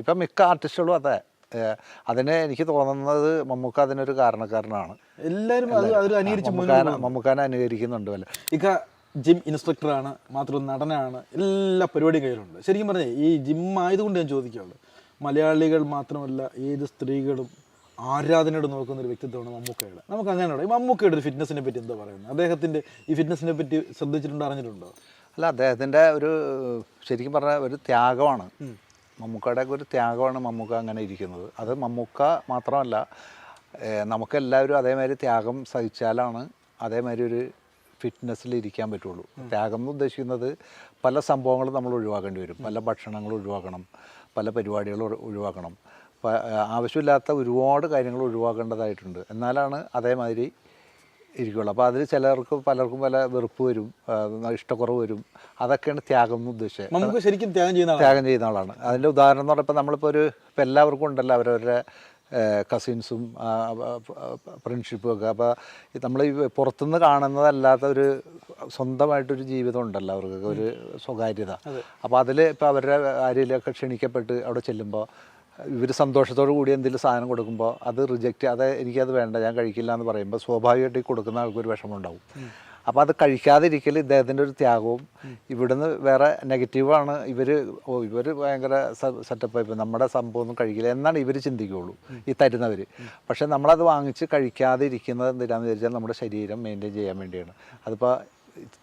ഇപ്പം മിക്ക ആർട്ടിസ്റ്റുകളും അതെ. അതിനെ എനിക്ക് തോന്നുന്നത് മമ്മൂക്ക അതിനൊരു കാരണക്കാരനാണ്. എല്ലാവരും മമ്മൂക്കാനെ അനുകരിക്കുന്നുണ്ട് വല്ല. ഇക്ക ജിം ഇൻസ്ട്രക്ടറാണ് മാത്രം നടനാണ് എല്ലാ പരിപാടിയും കയ്യിലുണ്ട്. ശരിക്കും പറഞ്ഞേ ഈ ജിം ആയതുകൊണ്ട് ഞാൻ ചോദിക്കുകയുള്ളൂ മലയാളികൾ മാത്രമല്ല ഏത് സ്ത്രീകളും ആരാധനയോട് നോക്കുന്ന ഒരു വ്യക്തിത്വമാണ് മമ്മൂക്കയുടെ. നമുക്ക് അങ്ങനെയുള്ള ഈ മമ്മൂക്കയുടെ ഒരു ഫിറ്റ്നസിനെ പറ്റി എന്താ പറയുന്നത്? അദ്ദേഹത്തിന്റെ ഈ ഫിറ്റ്നസിനെ പറ്റി ശ്രദ്ധിച്ചിട്ടുണ്ടോ അറിഞ്ഞിട്ടുണ്ടോ? അല്ല അദ്ദേഹത്തിന്റെ ഒരു ശരിക്കും പറഞ്ഞാൽ ഒരു ത്യാഗമാണ്. മമ്മൂക്കയുടെ ഒരു ത്യാഗമാണ് മമ്മൂക്ക അങ്ങനെ ഇരിക്കുന്നത്. അത് മമ്മൂക്ക മാത്രമല്ല നമുക്കെല്ലാവരും അതേമാതിരി ത്യാഗം സഹിച്ചാലാണ് അതേമാതിരി ഒരു ഫിറ്റ്നസ്സിൽ ഇരിക്കാൻ പറ്റുള്ളൂ. ത്യാഗം എന്ന് ഉദ്ദേശിക്കുന്നത് പല സംഭവങ്ങളും നമ്മൾ ഒഴിവാക്കേണ്ടി വരും. പല ഭക്ഷണങ്ങളും ഒഴിവാക്കണം പല പരിപാടികളും ഒഴിവാക്കണം. ആവശ്യമില്ലാത്ത ഒരുപാട് കാര്യങ്ങൾ ഒഴിവാക്കേണ്ടതായിട്ടുണ്ട്. എന്നാലാണ് അതേമാതിരി ഇരിക്കുള്ളൂ. അപ്പോൾ അതിൽ ചിലർക്ക് പലർക്കും പല വെറുപ്പ് വരും ഇഷ്ടക്കുറവ് വരും. അതൊക്കെയാണ് ത്യാഗം എന്ന് ഉദ്ദേശിച്ചത്. ശരിക്കും ത്യാഗം ചെയ്യുന്ന ആളാണ്. ത്യാഗം ചെയ്യുന്ന ആളാണ്. അതിന്റെ ഉദാഹരണം എന്ന് പറയുമ്പോൾ നമ്മളിപ്പോൾ ഒരു ഇപ്പം എല്ലാവർക്കും ഉണ്ടല്ലോ അവരവരുടെ കസിൻസും ഫ്രണ്ട്ഷിപ്പും ഒക്കെ. അപ്പോൾ നമ്മൾ ഈ പുറത്തുനിന്ന് കാണുന്നതല്ലാത്ത ഒരു സ്വന്തമായിട്ടൊരു ജീവിതം ഉണ്ടല്ലോ അവർക്കൊക്കെ ഒരു സ്വകാര്യത. അപ്പോൾ അതിൽ ഇപ്പോൾ അവരുടെ ആരെയിലൊക്കെ ക്ഷണിക്കപ്പെട്ട് അവിടെ ചെല്ലുമ്പോൾ ഇവർ സന്തോഷത്തോടു കൂടി എന്തെങ്കിലും സാധനം കൊടുക്കുമ്പോൾ അത് റിജക്റ്റ് അത് എനിക്കത് വേണ്ട ഞാൻ കഴിക്കില്ല എന്ന് പറയുമ്പോൾ സ്വാഭാവികമായിട്ട് ഈ കൊടുക്കുന്ന ആൾക്കൊരു വിഷമം ഉണ്ടാവും അപ്പോൾ അത് കഴിക്കാതിരിക്കൽ ഇദ്ദേഹത്തിന്റെ ഒരു ത്യാഗവും ഇവിടുന്ന് വേറെ നെഗറ്റീവാണ് ഇവർ ഓ ഇവർ ഭയങ്കര സെറ്റപ്പ് ഇപ്പം നമ്മുടെ സംഭവം ഒന്നും കഴിക്കില്ല എന്നാണ് ഇവർ ചിന്തിക്കുകയുള്ളൂ ഈ തരുന്നവർ പക്ഷേ നമ്മളത് വാങ്ങിച്ച് കഴിക്കാതെ ഇരിക്കുന്നത് എന്തിനാന്ന് വിചാരിച്ചാൽ നമ്മുടെ ശരീരം മെയിന്റെയിൻ ചെയ്യാൻ വേണ്ടിയാണ്. അതിപ്പോൾ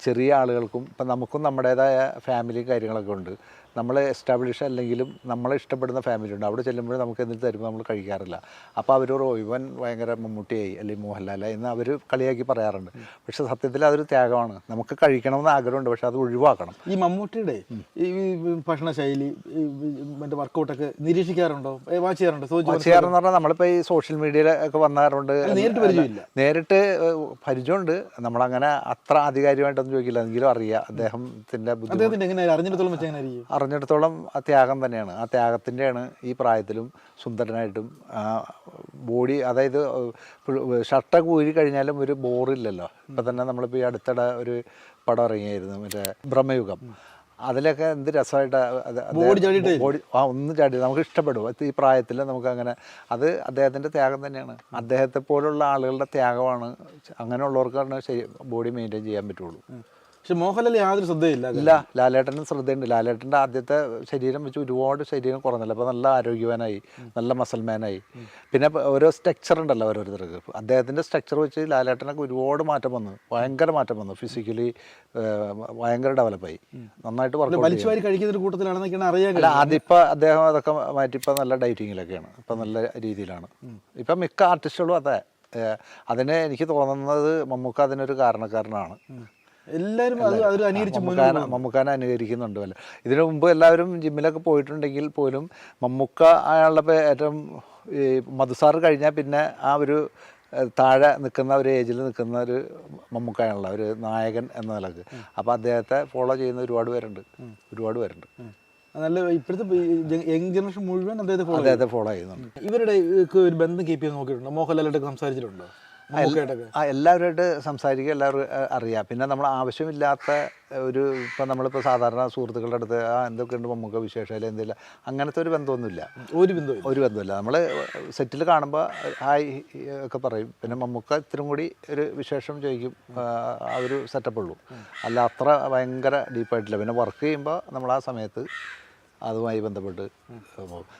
ചെറിയ ആളുകൾക്കും ഇപ്പം നമുക്കും നമ്മുടേതായ ഫാമിലിയും കാര്യങ്ങളൊക്കെ ഉണ്ട്. നമ്മൾ എസ്റ്റാബ്ലിഷ് അല്ലെങ്കിലും നമ്മളെ ഇഷ്ടപ്പെടുന്ന ഫാമിലി ഉണ്ട്. അവിടെ ചെല്ലുമ്പോൾ നമുക്ക് എന്നിട്ട് തരുമ്പോൾ നമ്മൾ കഴിക്കാറില്ല. അപ്പോൾ അവർ ഓ ഇവൻ ഭയങ്കര മമ്മൂട്ടിയായി അല്ലെങ്കിൽ മോഹൻലാലായി എന്ന് അവർ കളിയാക്കി പറയാറുണ്ട്. പക്ഷെ സത്യത്തിൽ അതൊരു ത്യാഗമാണ്. നമുക്ക് കഴിക്കണമെന്ന് ആഗ്രഹമുണ്ട് പക്ഷെ അത് ഒഴിവാക്കണം. ഈ മമ്മൂട്ടിയുടെ ഈ ഭക്ഷണശൈലി മറ്റേ വർക്കൗട്ടൊക്കെ നിരീക്ഷിക്കാറുണ്ടോ? വാച്ച് ചെയ്യാറുണ്ടോ? വാച്ച് ചെയ്യാറെന്ന് പറഞ്ഞാൽ നമ്മളിപ്പോൾ ഈ സോഷ്യൽ മീഡിയയിലൊക്കെ വന്നാറുണ്ട്. നേരിട്ട് പരിചയമില്ല. നേരിട്ട് പരിചയമുണ്ട്. നമ്മളങ്ങനെ അത്ര ആധികാരികമായിട്ടൊന്നും ചോദിക്കില്ല. എങ്കിലും അറിയാം അദ്ദേഹത്തിന്റെ ബുദ്ധിമുട്ട്. അറിഞ്ഞിടത്തോളം അറിഞ്ഞിടത്തോളം ആ ത്യാഗം തന്നെയാണ്. ആ ത്യാഗത്തിന്റെയാണ് ഈ പ്രായത്തിലും സുന്ദരനായിട്ടും ബോഡി അതായത് ഷർട്ടൊക്കെ ഊരി കഴിഞ്ഞാലും ഒരു ബോറില്ലല്ലോ. ഇപ്പം തന്നെ നമ്മളിപ്പോൾ ഈ അടുത്തിടെ ഒരു പടം ഇറങ്ങിയായിരുന്നു മറ്റേ ബ്രഹ്മയുഗം. അതിലൊക്കെ എന്ത് രസമായിട്ട് ബോഡി ആ ഒന്ന് ചാടി നമുക്ക് ഇഷ്ടപ്പെടും. അത് ഈ പ്രായത്തിൽ നമുക്ക് അങ്ങനെ അത് അദ്ദേഹത്തിന്റെ ത്യാഗം തന്നെയാണ്. അദ്ദേഹത്തെ പോലുള്ള ആളുകളുടെ ത്യാഗമാണ് അങ്ങനെയുള്ളവർക്കാണ് ശരി ബോഡി മെയിന്റെയിൻ ചെയ്യാൻ പറ്റുള്ളൂ. പക്ഷെ മോഹൻലാൽ യാതൊരു ശ്രദ്ധയില്ല ഇല്ല ലാലേട്ടനും ശ്രദ്ധയുണ്ട്. ലാലേട്ടന്റെ ആദ്യത്തെ ശരീരം വെച്ച് ഒരുപാട് ശരീരം കുറഞ്ഞല്ലോ. അപ്പോൾ നല്ല ആരോഗ്യവാനായി നല്ല മസൽമാനായി പിന്നെ ഇപ്പൊ ഓരോ സ്ട്രക്ചർ ഉണ്ടല്ലോ ഓരോരുത്തർക്ക്. അദ്ദേഹത്തിന്റെ സ്ട്രക്ചർ വെച്ച് ലാലേട്ടനൊക്കെ ഒരുപാട് മാറ്റം വന്നു. ഭയങ്കര മാറ്റം വന്നു. ഫിസിക്കലി ഭയങ്കര ഡെവലപ്പായി നന്നായിട്ട് വർക്ക് വലിച്ചു വാരി കഴിക്കുന്ന കൂട്ടത്തിലാണെന്നൊക്കെയാണ് അറിയാൻ അല്ല അതിപ്പോൾ അദ്ദേഹം അതൊക്കെ മാറ്റി ഇപ്പം നല്ല ഡയറ്റിങ്ങിലൊക്കെയാണ് ഇപ്പം നല്ല രീതിയിലാണ്. ഇപ്പം മിക്ക ആർട്ടിസ്റ്റുകളും അതെ. അതിന് എനിക്ക് തോന്നുന്നത് മമ്മൂക്ക അതിനൊരു കാരണക്കാരനാണ്. എല്ലാവരും അത് അതൊരു അനുകരിച്ച് മമ്മൂക്കാനെ അനുകരിക്കുന്നുണ്ട് അല്ല ഇതിനു മുമ്പ് എല്ലാവരും ജിമ്മിലൊക്കെ പോയിട്ടുണ്ടെങ്കിൽ പോലും മമ്മൂക്ക അയാളുടെ ഏറ്റവും ഈ മധുസാറ് കഴിഞ്ഞാൽ പിന്നെ ആ ഒരു താഴെ നിൽക്കുന്ന ഒരു ഏജിൽ നിൽക്കുന്ന ഒരു മമ്മൂക്കായുള്ള ഒരു നായകൻ എന്ന നിലയ്ക്ക്. അപ്പോൾ അദ്ദേഹത്തെ ഫോളോ ചെയ്യുന്ന ഒരുപാട് പേരുണ്ട്. ഒരുപാട് പേരുണ്ട്. നല്ല ഇപ്പോഴത്തെ യങ് ജനറേഷൻ മുഴുവൻ അദ്ദേഹത്തെ ഫോളോ അദ്ദേഹത്തെ ഫോളോ ചെയ്യുന്നുണ്ട്. ഇവരുടെ ഒരു ബന്ധം കീപ്പ് ചെയ്ത് നോക്കിയിട്ടുണ്ടോ? മോഹൻലാലായിട്ടൊക്കെ സംസാരിച്ചിട്ടുണ്ടോ? ആ എല്ലാവരുമായിട്ട് സംസാരിക്കുക എല്ലാവരും അറിയാം പിന്നെ നമ്മൾ ആവശ്യമില്ലാത്ത ഒരു ഇപ്പം നമ്മളിപ്പോൾ സാധാരണ സുഹൃത്തുക്കളുടെ അടുത്ത് ആ എന്തൊക്കെയുണ്ട് മമ്മൂക്ക വിശേഷം അല്ലെങ്കിൽ എന്തെങ്കിലും അങ്ങനത്തെ ഒരു ബന്ധമൊന്നുമില്ല. ഒരു ബന്ധം ഒരു ബന്ധമില്ല നമ്മൾ സെറ്റിൽ കാണുമ്പോൾ ഹായ് ഒക്കെ പറയും. പിന്നെ മമ്മൂക്ക ഇത്തിരി കൂടി ഒരു വിശേഷം ചോദിക്കും ആ, ഒരു സെറ്റപ്പ് ഉള്ളൂ. അല്ല അത്ര ഭയങ്കര ഡീപ്പായിട്ടില്ല പിന്നെ വർക്ക് ചെയ്യുമ്പോൾ നമ്മൾ ആ സമയത്ത് അതുമായി ബന്ധപ്പെട്ട്